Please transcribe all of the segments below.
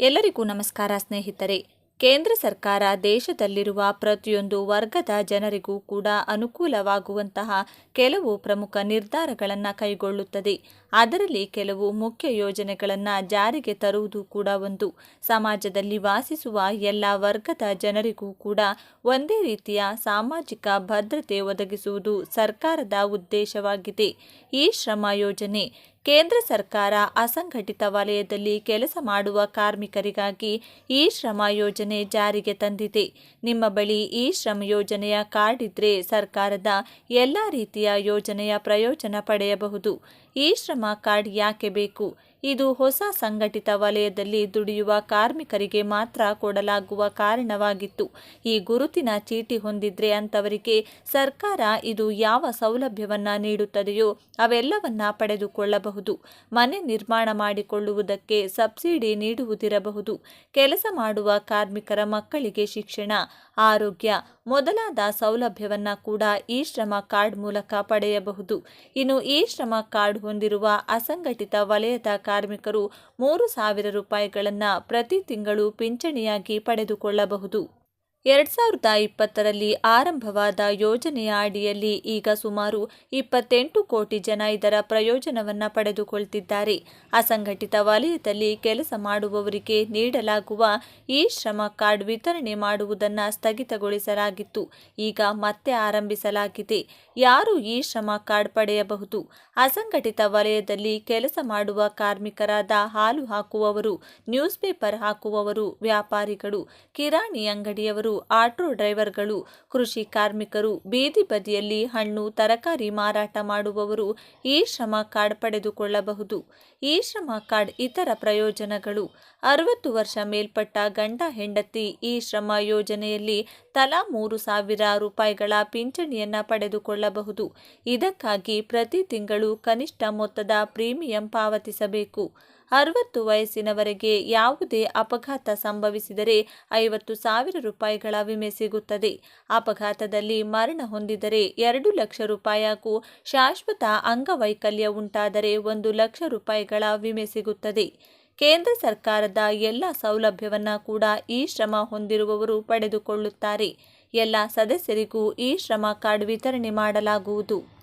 ಎಲ್ಲರಿಗೂ ನಮಸ್ಕಾರ ಸ್ನೇಹಿತರೆ. ಕೇಂದ್ರ ಸರ್ಕಾರ ದೇಶದಲ್ಲಿರುವ ಪ್ರತಿಯೊಂದು ವರ್ಗದ ಜನರಿಗೂ ಕೂಡ ಅನುಕೂಲವಾಗುವಂತಹ ಕೆಲವು ಪ್ರಮುಖ ನಿರ್ಧಾರಗಳನ್ನು ಕೈಗೊಳ್ಳುತ್ತದೆ. ಅದರಲ್ಲಿ ಕೆಲವು ಮುಖ್ಯ ಯೋಜನೆಗಳನ್ನು ಜಾರಿಗೆ ತರುವುದು ಕೂಡ ಒಂದು. ಸಮಾಜದಲ್ಲಿ ವಾಸಿಸುವ ಎಲ್ಲ ವರ್ಗದ ಜನರಿಗೂ ಕೂಡ ಒಂದೇ ರೀತಿಯ ಸಾಮಾಜಿಕ ಭದ್ರತೆ ಒದಗಿಸುವುದು ಸರ್ಕಾರದ ಉದ್ದೇಶವಾಗಿದೆ. ಈ ಶ್ರಮ ಯೋಜನೆ ಕೇಂದ್ರ ಸರ್ಕಾರ ಅಸಂಘಟಿತ ವಲಯದಲ್ಲಿ ಕೆಲಸ ಮಾಡುವ ಕಾರ್ಮಿಕರಿಗಾಗಿ ಈ ಶ್ರಮ ಯೋಜನೆ ಜಾರಿಗೆ ತಂದಿದೆ. ನಿಮ್ಮ ಬಳಿ ಈ ಶ್ರಮ ಯೋಜನೆಯ ಕಾರ್ಡ್ ಇದ್ರೆ ಸರ್ಕಾರದ ಎಲ್ಲ ರೀತಿಯ ಯೋಜನೆಯ ಪ್ರಯೋಜನ ಪಡೆಯಬಹುದು. ಈ ಶ್ರಮ ಕಾರ್ಡ್ ಯಾಕೆ ಬೇಕು? ಇದು ಹೊಸ ಸಂಘಟಿತ ವಲಯದಲ್ಲಿ ದುಡಿಯುವ ಕಾರ್ಮಿಕರಿಗೆ ಮಾತ್ರ ಕೊಡಲಾಗುವ ಕಾರಣವಾಗಿತ್ತು. ಈ ಗುರುತಿನ ಚೀಟಿ ಹೊಂದಿದ್ರೆ ಅಂತವರಿಗೆ ಸರ್ಕಾರ ಇದು ಯಾವ ಸೌಲಭ್ಯವನ್ನ ನೀಡುತ್ತದೆಯೋ ಅವೆಲ್ಲವನ್ನ ಪಡೆದುಕೊಳ್ಳಬಹುದು. ಮನೆ ನಿರ್ಮಾಣ ಮಾಡಿಕೊಳ್ಳುವುದಕ್ಕೆ ಸಬ್ಸಿಡಿ ನೀಡುವುದಿರಬಹುದು. ಕೆಲಸ ಮಾಡುವ ಕಾರ್ಮಿಕರ ಮಕ್ಕಳಿಗೆ ಶಿಕ್ಷಣ, ಆರೋಗ್ಯ ಮೊದಲಾದ ಸೌಲಭ್ಯವನ್ನ ಕೂಡ ಈ ಶ್ರಮ ಕಾರ್ಡ್ ಮೂಲಕ ಪಡೆಯಬಹುದು. ಇನ್ನು ಈ ಶ್ರಮ ಕಾರ್ಡ್ ಹೊಂದಿರುವ ಅಸಂಘಟಿತ ವಲಯದ ಕಾರ್ಮಿಕರು ಮೂರು ಸಾವಿರ ರೂಪಾಯಿಗಳನ್ನು ಪ್ರತಿ ತಿಂಗಳು ಪಿಂಚಣಿಯಾಗಿ ಪಡೆದುಕೊಳ್ಳಬಹುದು. ಎರಡ್ ಸಾವಿರದ ಇಪ್ಪತ್ತರಲ್ಲಿ ಆರಂಭವಾದ ಯೋಜನೆಯ ಅಡಿಯಲ್ಲಿ ಈಗ ಸುಮಾರು ಇಪ್ಪತ್ತೆಂಟು ಕೋಟಿ ಜನ ಇದರ ಪ್ರಯೋಜನವನ್ನು ಪಡೆದುಕೊಳ್ತಿದ್ದಾರೆ. ಅಸಂಘಟಿತ ವಲಯದಲ್ಲಿ ಕೆಲಸ ಮಾಡುವವರಿಗೆ ನೀಡಲಾಗುವ ಈ ಶ್ರಮ ಕಾರ್ಡ್ ವಿತರಣೆ ಮಾಡುವುದನ್ನು ಸ್ಥಗಿತಗೊಳಿಸಲಾಗಿತ್ತು. ಈಗ ಮತ್ತೆ ಆರಂಭಿಸಲಾಗಿದೆ. ಯಾರು ಈ ಶ್ರಮ ಕಾರ್ಡ್ ಪಡೆಯಬಹುದು? ಅಸಂಘಟಿತ ವಲಯದಲ್ಲಿ ಕೆಲಸ ಮಾಡುವ ಕಾರ್ಮಿಕರಾದ ಹಾಲು ಹಾಕುವವರು, ನ್ಯೂಸ್ ಪೇಪರ್ ಹಾಕುವವರು, ವ್ಯಾಪಾರಿಗಳು, ಕಿರಾಣಿ ಅಂಗಡಿಯವರು ಆಟೋ ಡ್ರೈವರ್ಗಳು, ಕೃಷಿ ಕಾರ್ಮಿಕರು, ಬೀದಿ ಬದಿಯಲ್ಲಿ ಹಣ್ಣು, ತರಕಾರಿ ಮಾರಾಟ ಮಾಡುವವರು ಈ ಶ್ರಮ ಕಾರ್ಡ್ ಪಡೆದುಕೊಳ್ಳಬಹುದು. ಈ ಶ್ರಮ ಕಾರ್ಡ್ ಇತರ ಪ್ರಯೋಜನಗಳು. ಅರವತ್ತು ವರ್ಷ ಮೇಲ್ಪಟ್ಟ ಗಂಡ ಹೆಂಡತಿ ಈ ಶ್ರಮ ಯೋಜನೆಯಲ್ಲಿ ತಲಾ ಮೂರು ಸಾವಿರ ರೂಪಾಯಿಗಳ ಪಿಂಚಣಿಯನ್ನು ಪಡೆದುಕೊಳ್ಳಬಹುದು. ಇದಕ್ಕಾಗಿ ಪ್ರತಿ ತಿಂಗಳು ಕನಿಷ್ಠ ಮೊತ್ತದ ಪ್ರೀಮಿಯಂ ಪಾವತಿಸಬೇಕು. ಅರವತ್ತು ವಯಸ್ಸಿನವರೆಗೆ ಯಾವುದೇ ಅಪಘಾತ ಸಂಭವಿಸಿದರೆ ಐವತ್ತು ಸಾವಿರ ರೂಪಾಯಿಗಳ ವಿಮೆ ಸಿಗುತ್ತದೆ. ಅಪಘಾತದಲ್ಲಿ ಮರಣ ಹೊಂದಿದರೆ ಎರಡು ಲಕ್ಷ ರೂಪಾಯಿಗೂ ಶಾಶ್ವತ ಅಂಗವೈಕಲ್ಯ ಉಂಟಾದರೆ ಒಂದು ಲಕ್ಷ ರೂಪಾಯಿಗಳ ವಿಮೆ ಸಿಗುತ್ತದೆ. ಕೇಂದ್ರ ಸರ್ಕಾರದ ಎಲ್ಲ ಸೌಲಭ್ಯವನ್ನು ಕೂಡ ಈ ಶ್ರಮ ಹೊಂದಿರುವವರು ಪಡೆದುಕೊಳ್ಳುತ್ತಾರೆ. ಎಲ್ಲ ಸದಸ್ಯರಿಗೂ ಈ ಶ್ರಮ ಕಾರ್ಡ್ ವಿತರಣೆ ಮಾಡಲಾಗುವುದು.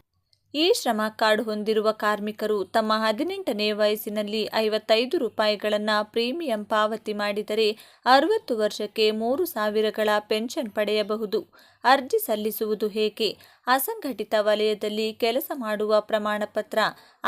ಈ ಶ್ರಮ ಕಾರ್ಡ್ ಹೊಂದಿರುವ ಕಾರ್ಮಿಕರು ತಮ್ಮ ಹದಿನೆಂಟನೇ ವಯಸ್ಸಿನಲ್ಲಿ ಐವತ್ತೈದು ರೂಪಾಯಿಗಳನ್ನು ಪ್ರೀಮಿಯಂ ಪಾವತಿ ಮಾಡಿದರೆ ಅರವತ್ತು ವರ್ಷಕ್ಕೆ ಮೂರು ಸಾವಿರಗಳ ಪೆನ್ಷನ್ ಪಡೆಯಬಹುದು. ಅರ್ಜಿ ಸಲ್ಲಿಸುವುದು ಹೇಗೆ? ಅಸಂಘಟಿತ ವಲಯದಲ್ಲಿ ಕೆಲಸ ಮಾಡುವ ಪ್ರಮಾಣಪತ್ರ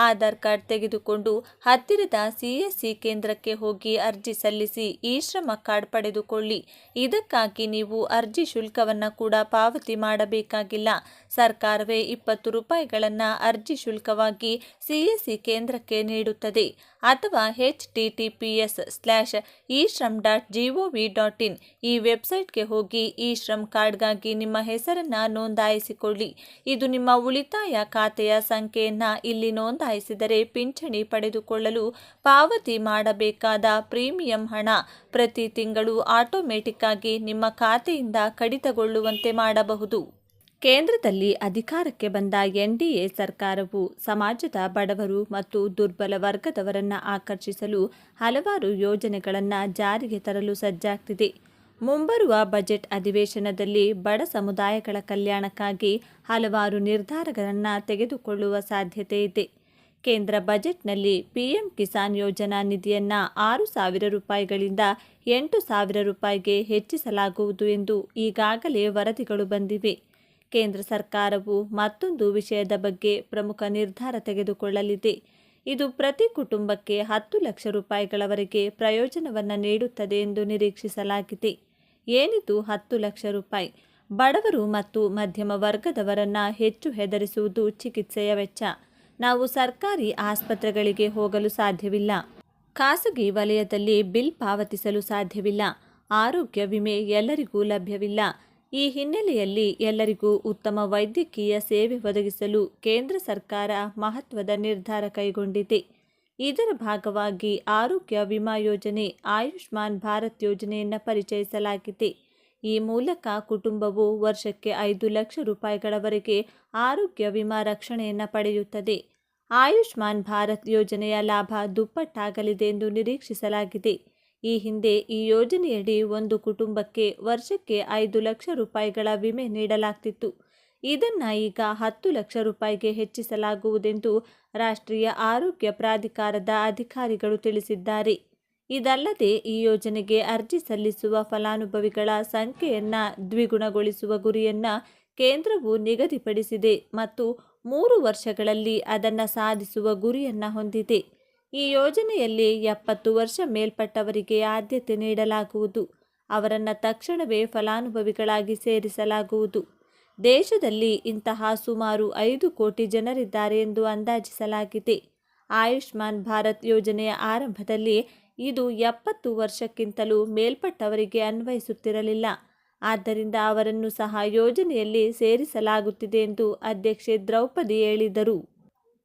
ಆಧಾರ್ ಕಾರ್ಡ್ ತೆಗೆದುಕೊಂಡು ಹತ್ತಿರದ ಸಿಎಸ್ಸಿ ಕೇಂದ್ರಕ್ಕೆ ಹೋಗಿ ಅರ್ಜಿ ಸಲ್ಲಿಸಿ ಈ ಶ್ರಮ ಕಾರ್ಡ್ ಪಡೆದುಕೊಳ್ಳಿ. ಇದಕ್ಕಾಗಿ ನೀವು ಅರ್ಜಿ ಶುಲ್ಕವನ್ನು ಕೂಡ ಪಾವತಿ ಮಾಡಬೇಕಾಗಿಲ್ಲ. ಸರ್ಕಾರವೇ ಇಪ್ಪತ್ತು ರೂಪಾಯಿಗಳನ್ನು ಅರ್ಜಿ ಶುಲ್ಕವಾಗಿ ಸಿಎಸ್ಸಿ ಕೇಂದ್ರಕ್ಕೆ ನೀಡುತ್ತದೆ. ಅಥವಾ H T T P S slash e Shram dot G O V dot in ಈ ವೆಬ್ಸೈಟ್ಗೆ ಹೋಗಿ ಈ ಶ್ರಮ್ ಕಾರ್ಡ್ಗಾಗಿ ನಿಮ್ಮ ಹೆಸರನ್ನು ನೋಂದಾಯಿಸಿಕೊಳ್ಳಿ. ಇದು ನಿಮ್ಮ ಉಳಿತಾಯ ಖಾತೆಯ ಸಂಖ್ಯೆಯನ್ನು ಇಲ್ಲಿ ನೋಂದಾಯಿಸಿದರೆ ಪಿಂಚಣಿ ಪಡೆದುಕೊಳ್ಳಲು ಪಾವತಿ ಮಾಡಬೇಕಾದ ಪ್ರೀಮಿಯಂ ಹಣ ಪ್ರತಿ ತಿಂಗಳು ಆಟೋಮೆಟಿಕ್ ಆಗಿ ನಿಮ್ಮ ಖಾತೆಯಿಂದ ಕಡಿತಗೊಳ್ಳುವಂತೆ ಮಾಡಬಹುದು. ಕೇಂದ್ರದಲ್ಲಿ ಅಧಿಕಾರಕ್ಕೆ ಬಂದ ಎನ್ಡಿಎ ಸರ್ಕಾರವು ಸಮಾಜದ ಬಡವರು ಮತ್ತು ದುರ್ಬಲ ವರ್ಗದವರನ್ನು ಆಕರ್ಷಿಸಲು ಹಲವಾರು ಯೋಜನೆಗಳನ್ನು ಜಾರಿಗೆ ತರಲು ಸಜ್ಜಾಗ್ತಿದೆ. ಮುಂಬರುವ ಬಜೆಟ್ ಅಧಿವೇಶನದಲ್ಲಿ ಬಡ ಸಮುದಾಯಗಳ ಕಲ್ಯಾಣಕ್ಕಾಗಿ ಹಲವಾರು ನಿರ್ಧಾರಗಳನ್ನು ತೆಗೆದುಕೊಳ್ಳುವ ಸಾಧ್ಯತೆ ಇದೆ. ಕೇಂದ್ರ ಬಜೆಟ್ನಲ್ಲಿ ಪಿಎಂ ಕಿಸಾನ್ ಯೋಜನಾ ನಿಧಿಯನ್ನು ಆರು ಸಾವಿರ ರೂಪಾಯಿಗಳಿಂದ ಎಂಟು ಸಾವಿರ ರೂಪಾಯಿಗೆ ಹೆಚ್ಚಿಸಲಾಗುವುದು ಎಂದು ಈಗಾಗಲೇ ವರದಿಗಳು ಬಂದಿವೆ. ಕೇಂದ್ರ ಸರ್ಕಾರವು ಮತ್ತೊಂದು ವಿಷಯದ ಬಗ್ಗೆ ಪ್ರಮುಖ ನಿರ್ಧಾರ ತೆಗೆದುಕೊಳ್ಳಲಿದೆ. ಇದು ಪ್ರತಿ ಕುಟುಂಬಕ್ಕೆ ಹತ್ತು ಲಕ್ಷ ರೂಪಾಯಿಗಳವರೆಗೆ ಪ್ರಯೋಜನವನ್ನು ನೀಡುತ್ತದೆ ಎಂದು ನಿರೀಕ್ಷಿಸಲಾಗಿದೆ. ಏನಿದು ಹತ್ತು ಲಕ್ಷ ರೂಪಾಯಿ? ಬಡವರು ಮತ್ತು ಮಧ್ಯಮ ವರ್ಗದವರನ್ನು ಹೆಚ್ಚು ಹೆದರಿಸುವುದು ಚಿಕಿತ್ಸೆಯ ವೆಚ್ಚ. ನಾವು ಸರ್ಕಾರಿ ಆಸ್ಪತ್ರೆಗಳಿಗೆ ಹೋಗಲು ಸಾಧ್ಯವಿಲ್ಲ. ಖಾಸಗಿ ವಲಯದಲ್ಲಿ ಬಿಲ್ ಪಾವತಿಸಲು ಸಾಧ್ಯವಿಲ್ಲ. ಆರೋಗ್ಯ ವಿಮೆ ಎಲ್ಲರಿಗೂ ಲಭ್ಯವಿಲ್ಲ. ಈ ಹಿನ್ನೆಲೆಯಲ್ಲಿ ಎಲ್ಲರಿಗೂ ಉತ್ತಮ ವೈದ್ಯಕೀಯ ಸೇವೆ ಒದಗಿಸಲು ಕೇಂದ್ರ ಸರ್ಕಾರ ಮಹತ್ವದ ನಿರ್ಧಾರ ಕೈಗೊಂಡಿದೆ. ಇದರ ಭಾಗವಾಗಿ ಆರೋಗ್ಯ ವಿಮಾ ಯೋಜನೆ, ಆಯುಷ್ಮಾನ್ ಭಾರತ್ ಯೋಜನೆಯನ್ನು ಪರಿಚಯಿಸಲಾಗಿದೆ. ಈ ಮೂಲಕ ಕುಟುಂಬವು ವರ್ಷಕ್ಕೆ ಐದು ಲಕ್ಷ ರೂಪಾಯಿಗಳವರೆಗೆ ಆರೋಗ್ಯ ವಿಮಾ ರಕ್ಷಣೆಯನ್ನು ಪಡೆಯುತ್ತದೆ. ಆಯುಷ್ಮಾನ್ ಭಾರತ್ ಯೋಜನೆಯ ಲಾಭ ದುಪ್ಪಟ್ಟಾಗಲಿದೆ ಎಂದು ನಿರೀಕ್ಷಿಸಲಾಗಿದೆ. ಈ ಹಿಂದೆ ಈ ಯೋಜನೆಯಡಿ ಒಂದು ಕುಟುಂಬಕ್ಕೆ ವರ್ಷಕ್ಕೆ ಐದು ಲಕ್ಷ ರೂಪಾಯಿಗಳ ವಿಮೆ ನೀಡಲಾಗ್ತಿತ್ತು. ಇದನ್ನು ಈಗ ಹತ್ತು ಲಕ್ಷ ರೂಪಾಯಿಗೆ ಹೆಚ್ಚಿಸಲಾಗುವುದೆಂದು ರಾಷ್ಟ್ರೀಯ ಆರೋಗ್ಯ ಪ್ರಾಧಿಕಾರದ ಅಧಿಕಾರಿಗಳು ತಿಳಿಸಿದ್ದಾರೆ. ಇದಲ್ಲದೆ ಈ ಯೋಜನೆಗೆ ಅರ್ಜಿ ಸಲ್ಲಿಸುವ ಫಲಾನುಭವಿಗಳ ಸಂಖ್ಯೆಯನ್ನು ದ್ವಿಗುಣಗೊಳಿಸುವ ಗುರಿಯನ್ನ ಕೇಂದ್ರವು ನಿಗದಿಪಡಿಸಿದೆ ಮತ್ತು ಮೂರು ವರ್ಷಗಳಲ್ಲಿ ಅದನ್ನು ಸಾಧಿಸುವ ಗುರಿಯನ್ನ ಹೊಂದಿದೆ. ಈ ಯೋಜನೆಯಲ್ಲಿ ಎಪ್ಪತ್ತು ವರ್ಷ ಮೇಲ್ಪಟ್ಟವರಿಗೆ ಆದ್ಯತೆ ನೀಡಲಾಗುವುದು. ಅವರನ್ನು ತಕ್ಷಣವೇ ಫಲಾನುಭವಿಗಳಾಗಿ ಸೇರಿಸಲಾಗುವುದು. ದೇಶದಲ್ಲಿ ಇಂತಹ ಸುಮಾರು ಐದು ಕೋಟಿ ಜನರಿದ್ದಾರೆ ಎಂದು ಅಂದಾಜಿಸಲಾಗಿದೆ. ಆಯುಷ್ಮಾನ್ ಭಾರತ್ ಯೋಜನೆಯ ಆರಂಭದಲ್ಲಿ ಇದು ಎಪ್ಪತ್ತು ವರ್ಷಕ್ಕಿಂತಲೂ ಮೇಲ್ಪಟ್ಟವರಿಗೆ ಅನ್ವಯಿಸುತ್ತಿರಲಿಲ್ಲ. ಆದ್ದರಿಂದ ಅವರನ್ನು ಸಹ ಯೋಜನೆಯಲ್ಲಿ ಸೇರಿಸಲಾಗುತ್ತಿದೆ ಎಂದು ಅಧ್ಯಕ್ಷೆ ದ್ರೌಪದಿ ಹೇಳಿದರು.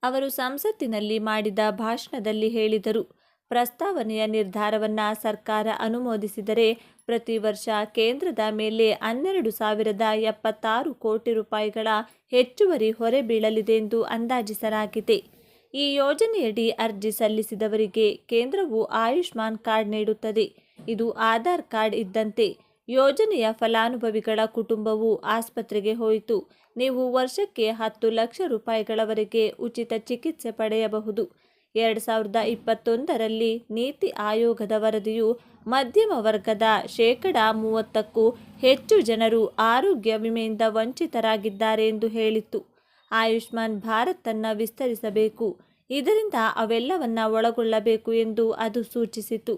ಅವರು ಸಂಸತ್ತಿನಲ್ಲಿ ಮಾಡಿದ ಭಾಷಣದಲ್ಲಿ ಹೇಳಿದರು. ಪ್ರಸ್ತಾವನೆಯ ನಿರ್ಧಾರವನ್ನು ಸರ್ಕಾರ ಅನುಮೋದಿಸಿದರೆ ಪ್ರತಿ ವರ್ಷ ಕೇಂದ್ರದ ಮೇಲೆ ಹನ್ನೆರಡು ಸಾವಿರದ ಎಪ್ಪತ್ತಾರು ಕೋಟಿ ರೂಪಾಯಿಗಳ ಹೆಚ್ಚುವರಿ ಹೊರೆ ಬೀಳಲಿದೆ ಎಂದು ಅಂದಾಜಿಸಲಾಗಿದೆ. ಈ ಯೋಜನೆಯಡಿ ಅರ್ಜಿ ಸಲ್ಲಿಸಿದವರಿಗೆ ಕೇಂದ್ರವು ಆಯುಷ್ಮಾನ್ ಕಾರ್ಡ್ ನೀಡುತ್ತದೆ. ಇದು ಆಧಾರ್ ಕಾರ್ಡ್ ಇದ್ದಂತೆ ಯೋಜನೆಯ ಫಲಾನುಭವಿಗಳ ಕುಟುಂಬವು ಆಸ್ಪತ್ರೆಗೆ ಹೋಯಿತು. ನೀವು ವರ್ಷಕ್ಕೆ ಹತ್ತು ಲಕ್ಷ ರೂಪಾಯಿಗಳವರೆಗೆ ಉಚಿತ ಚಿಕಿತ್ಸೆ ಪಡೆಯಬಹುದು. ಎರಡು ಸಾವಿರದ ಇಪ್ಪತ್ತೊಂದರಲ್ಲಿ ನೀತಿ ಆಯೋಗದ ವರದಿಯು ಮಧ್ಯಮ ವರ್ಗದ ಶೇಕಡ ಮೂವತ್ತಕ್ಕೂ ಹೆಚ್ಚು ಜನರು ಆರೋಗ್ಯ ವಿಮೆಯಿಂದ ವಂಚಿತರಾಗಿದ್ದಾರೆ ಎಂದು ಹೇಳಿತ್ತು. ಆಯುಷ್ಮಾನ್ ಭಾರತನ್ನು ವಿಸ್ತರಿಸಬೇಕು. ಇದರಿಂದ ಅವೆಲ್ಲವನ್ನ ಒಳಗೊಳ್ಳಬೇಕು ಎಂದು ಅದು ಸೂಚಿಸಿತು.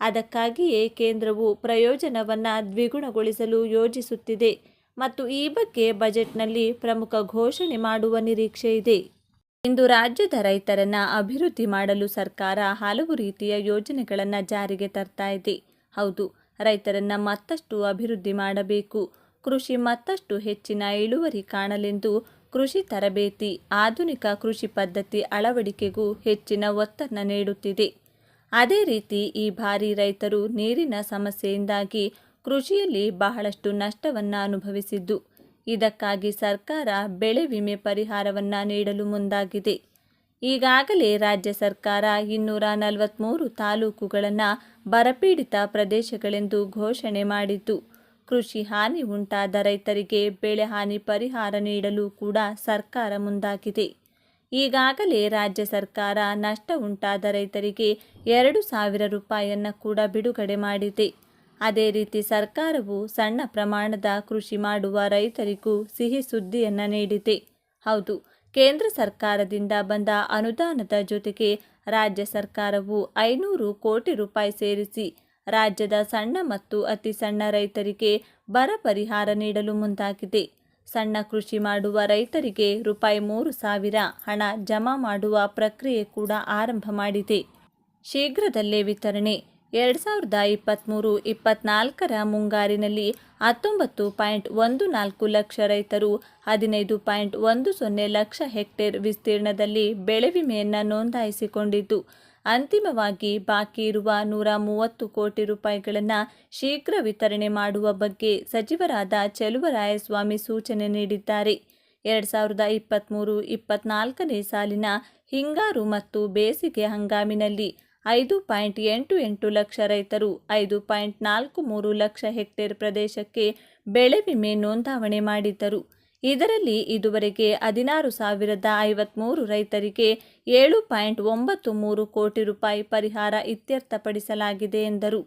ಅದಕ್ಕಾಗಿಯೇ ಕೇಂದ್ರವು ಪ್ರಯೋಜನವನ್ನು ದ್ವಿಗುಣಗೊಳಿಸಲು ಯೋಜಿಸುತ್ತಿದೆ ಮತ್ತು ಈ ಬಗ್ಗೆ ಬಜೆಟ್ನಲ್ಲಿ ಪ್ರಮುಖ ಘೋಷಣೆ ಮಾಡುವ ನಿರೀಕ್ಷೆ ಇದೆ. ಇಂದು ರಾಜ್ಯದ ರೈತರನ್ನ ಅಭಿವೃದ್ಧಿ ಮಾಡಲು ಸರ್ಕಾರ ಹಲವು ರೀತಿಯ ಯೋಜನೆಗಳನ್ನು ಜಾರಿಗೆ ತರ್ತಾ ಇದೆ. ಹೌದು, ರೈತರನ್ನ ಮತ್ತಷ್ಟು ಅಭಿವೃದ್ಧಿ ಮಾಡಬೇಕು. ಕೃಷಿ ಮತ್ತಷ್ಟು ಹೆಚ್ಚಿನ ಇಳುವರಿ ಕಾಣಲೆಂದು ಕೃಷಿ ತರಬೇತಿ, ಆಧುನಿಕ ಕೃಷಿ ಪದ್ಧತಿ ಅಳವಡಿಕೆಗೂ ಹೆಚ್ಚಿನ ಒತ್ತನ್ನು ನೀಡುತ್ತಿದೆ. ಅದೇ ರೀತಿ ಈ ಬಾರಿ ರೈತರು ನೀರಿನ ಸಮಸ್ಯೆಯಿಂದಾಗಿ ಕೃಷಿಯಲ್ಲಿ ಬಹಳಷ್ಟು ನಷ್ಟವನ್ನು ಅನುಭವಿಸಿದ್ದು. ಇದಕ್ಕಾಗಿ ಸರ್ಕಾರ ಬೆಳೆ ವಿಮೆ ಪರಿಹಾರವನ್ನು ನೀಡಲು ಮುಂದಾಗಿದೆ. ಈಗಾಗಲೇ ರಾಜ್ಯ ಸರ್ಕಾರ ಇನ್ನೂರ ನಲವತ್ತ್ಮೂರು ತಾಲೂಕುಗಳನ್ನು ಬರಪೀಡಿತ ಪ್ರದೇಶಗಳೆಂದು ಘೋಷಣೆ ಮಾಡಿದ್ದು. ಕೃಷಿ ಹಾನಿ ಉಂಟಾದ ರೈತರಿಗೆ ಬೆಳೆ ಹಾನಿ ಪರಿಹಾರ ನೀಡಲು ಕೂಡ ಸರ್ಕಾರ ಮುಂದಾಗಿದೆ. ಈಗಾಗಲೇ ರಾಜ್ಯ ಸರ್ಕಾರ ನಷ್ಟ ಉಂಟಾದ ರೈತರಿಗೆ ಎರಡು ಸಾವಿರ ರೂಪಾಯಿಯನ್ನು ಕೂಡ ಬಿಡುಗಡೆ ಮಾಡಿದೆ. ಅದೇ ರೀತಿ ಸರ್ಕಾರವು ಸಣ್ಣ ಪ್ರಮಾಣದ ಕೃಷಿ ಮಾಡುವ ರೈತರಿಗೂ ಸಿಹಿ ಸುದ್ದಿಯನ್ನು ನೀಡಿದೆ. ಹೌದು, ಕೇಂದ್ರ ಸರ್ಕಾರದಿಂದ ಬಂದ ಅನುದಾನದ ಜೊತೆಗೆ ರಾಜ್ಯ ಸರ್ಕಾರವು ಐನೂರು ಕೋಟಿ ರೂಪಾಯಿ ಸೇರಿಸಿ ರಾಜ್ಯದ ಸಣ್ಣ ಮತ್ತು ಅತಿ ಸಣ್ಣ ರೈತರಿಗೆ ಬರ ಪರಿಹಾರ ನೀಡಲು ಮುಂದಾಗಿದೆ. ಸಣ್ಣ ಕೃಷಿ ಮಾಡುವ ರೈತರಿಗೆ ರೂಪಾಯಿ ಮೂರು ಸಾವಿರ ಹಣ ಜಮಾ ಮಾಡುವ ಪ್ರಕ್ರಿಯೆ ಕೂಡ ಆರಂಭ ಮಾಡಿದೆ. ಶೀಘ್ರದಲ್ಲೇ ವಿತರಣೆ. ಎರಡು ಸಾವಿರದ ಇಪ್ಪತ್ತ್ಮೂರು ಇಪ್ಪತ್ನಾಲ್ಕರ ಮುಂಗಾರಿನಲ್ಲಿ ಹತ್ತೊಂಬತ್ತು ಪಾಯಿಂಟ್ ಒಂದು ನಾಲ್ಕು ಲಕ್ಷ ರೈತರು ಹದಿನೈದು ಪಾಯಿಂಟ್ ಒಂದು ಸೊನ್ನೆ ಲಕ್ಷ ಹೆಕ್ಟೇರ್ ವಿಸ್ತೀರ್ಣದಲ್ಲಿ ಬೆಳೆ ವಿಮೆಯನ್ನು ನೋಂದಾಯಿಸಿಕೊಂಡಿದ್ದು. ಅಂತಿಮವಾಗಿ ಬಾಕಿ ಇರುವ ನೂರ ಮೂವತ್ತು ಕೋಟಿ ರೂಪಾಯಿಗಳನ್ನು ಶೀಘ್ರ ವಿತರಣೆ ಮಾಡುವ ಬಗ್ಗೆ ಸಚಿವರಾದ ಚೆಲುವರಾಯಸ್ವಾಮಿ ಸೂಚನೆ ನೀಡಿದ್ದಾರೆ. ಎರಡು ಸಾವಿರದ ಇಪ್ಪತ್ತ್ಮೂರು ಇಪ್ಪತ್ನಾಲ್ಕನೇ ಸಾಲಿನ ಹಿಂಗಾರು ಮತ್ತು ಬೇಸಿಗೆ ಹಂಗಾಮಿನಲ್ಲಿ ಐದು ಪಾಯಿಂಟ್ ಎಂಟು ಎಂಟು ಲಕ್ಷ ರೈತರು ಐದು ಪಾಯಿಂಟ್ ನಾಲ್ಕು ಮೂರು ಲಕ್ಷ ಹೆಕ್ಟೇರ್ ಪ್ರದೇಶಕ್ಕೆ ಬೆಳೆ ವಿಮೆ ನೋಂದಾವಣೆ ಮಾಡಿದ್ದರು. ಇದರಲ್ಲಿ ಇದುವರೆಗೆ ಹದಿನಾರು ಸಾವಿರದ ಐವತ್ಮೂರು ರೈತರಿಗೆ ಏಳು ಪಾಯಿಂಟ್ ಒಂಬತ್ತು ಮೂರು ಕೋಟಿ ರೂಪಾಯಿ ಪರಿಹಾರ ಇತ್ಯರ್ಥಪಡಿಸಲಾಗಿದೆ ಎಂದರು.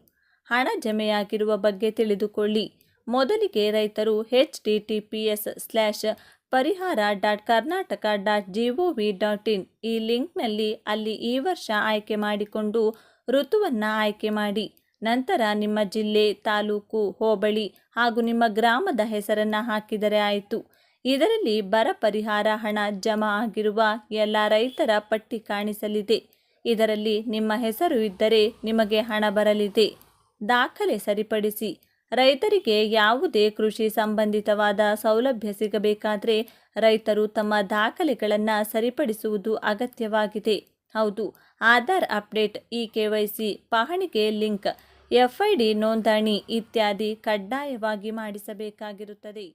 ಹಣ ಜಮೆಯಾಗಿರುವ ಬಗ್ಗೆ ತಿಳಿದುಕೊಳ್ಳಿ. ಮೊದಲಿಗೆ ರೈತರು H D T P S slash Parihara dot Karnataka dot G O V dot in ಈ ಲಿಂಕ್ನಲ್ಲಿ ಅಲ್ಲಿ ಈ ವರ್ಷ ಆಯ್ಕೆ ಮಾಡಿಕೊಂಡು ಋತುವನ್ನು ಆಯ್ಕೆ ಮಾಡಿ. ನಂತರ ನಿಮ್ಮ ಜಿಲ್ಲೆ, ತಾಲೂಕು, ಹೋಬಳಿ ಹಾಗೂ ನಿಮ್ಮ ಗ್ರಾಮದ ಹೆಸರನ್ನು ಹಾಕಿದರೆ ಆಯಿತು. ಇದರಲ್ಲಿ ಬರ ಪರಿಹಾರ ಹಣ ಜಮಾ ಆಗಿರುವ ಎಲ್ಲ ರೈತರ ಪಟ್ಟಿ ಕಾಣಿಸಲಿದೆ. ಇದರಲ್ಲಿ ನಿಮ್ಮ ಹೆಸರು ಇದ್ದರೆ ನಿಮಗೆ ಹಣ ಬರಲಿದೆ. ದಾಖಲೆ ಸರಿಪಡಿಸಿ. ರೈತರಿಗೆ ಯಾವುದೇ ಕೃಷಿ ಸಂಬಂಧಿತವಾದ ಸೌಲಭ್ಯ ಸಿಗಬೇಕಾದರೆ ರೈತರು ತಮ್ಮ ದಾಖಲೆಗಳನ್ನು ಸರಿಪಡಿಸುವುದು ಅಗತ್ಯವಾಗಿದೆ. ಹೌದು, Aadhaar update e K Y C ಪಹಣಿಗೆ link FID ನೋಂದಣಿ ಇತ್ಯಾದಿ ಕಡ್ಡಾಯವಾಗಿ ಮಾಡಿಸಬೇಕಾಗಿರುತ್ತದೆ.